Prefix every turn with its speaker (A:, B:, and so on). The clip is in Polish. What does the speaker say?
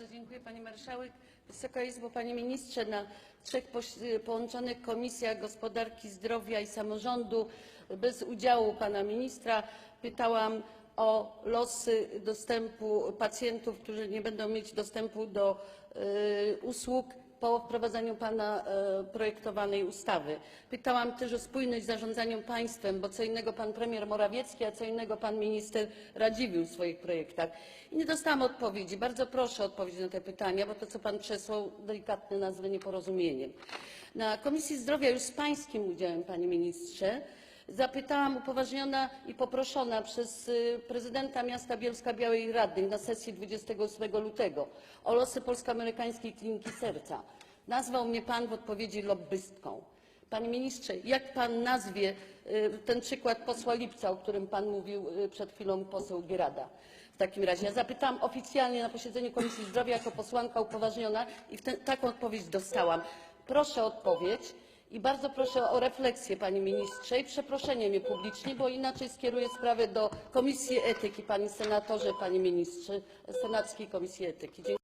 A: Bardzo dziękuję Pani Marszałek. Wysoka Izbo, Panie Ministrze, na trzech połączonych komisjach gospodarki, zdrowia i samorządu bez udziału Pana Ministra pytałam o losy dostępu pacjentów, którzy nie będą mieć dostępu do y, usług po wprowadzeniu Pana e, projektowanej ustawy. Pytałam też o spójność w zarządzaniu państwem, bo co innego Pan Premier Morawiecki, a co innego Pan Minister Radziwiłł w swoich projektach. I nie dostałam odpowiedzi. Bardzo proszę o odpowiedź na te pytania, bo to, co Pan przesłał, delikatnie nazwę nieporozumieniem. Na Komisji Zdrowia już z Pańskim udziałem, Panie Ministrze, Zapytałam upoważniona i poproszona przez y, prezydenta miasta Bielska-Białej Radnych na sesji 28 lutego o losy Polsko-Amerykańskiej Kliniki Serca. Nazwał mnie pan w odpowiedzi lobbystką. Panie ministrze, jak pan nazwie y, ten przykład posła Lipca, o którym pan mówił y, przed chwilą poseł Gierada? W takim razie ja zapytałam oficjalnie na posiedzeniu Komisji Zdrowia jako posłanka upoważniona i ten, taką odpowiedź dostałam. Proszę odpowiedź. I bardzo proszę o refleksję, panie ministrze, i przeproszenie mnie publicznie, bo inaczej skieruję sprawę do Komisji Etyki, panie senatorze, panie ministrze, Senackiej Komisji Etyki. Dziękuję.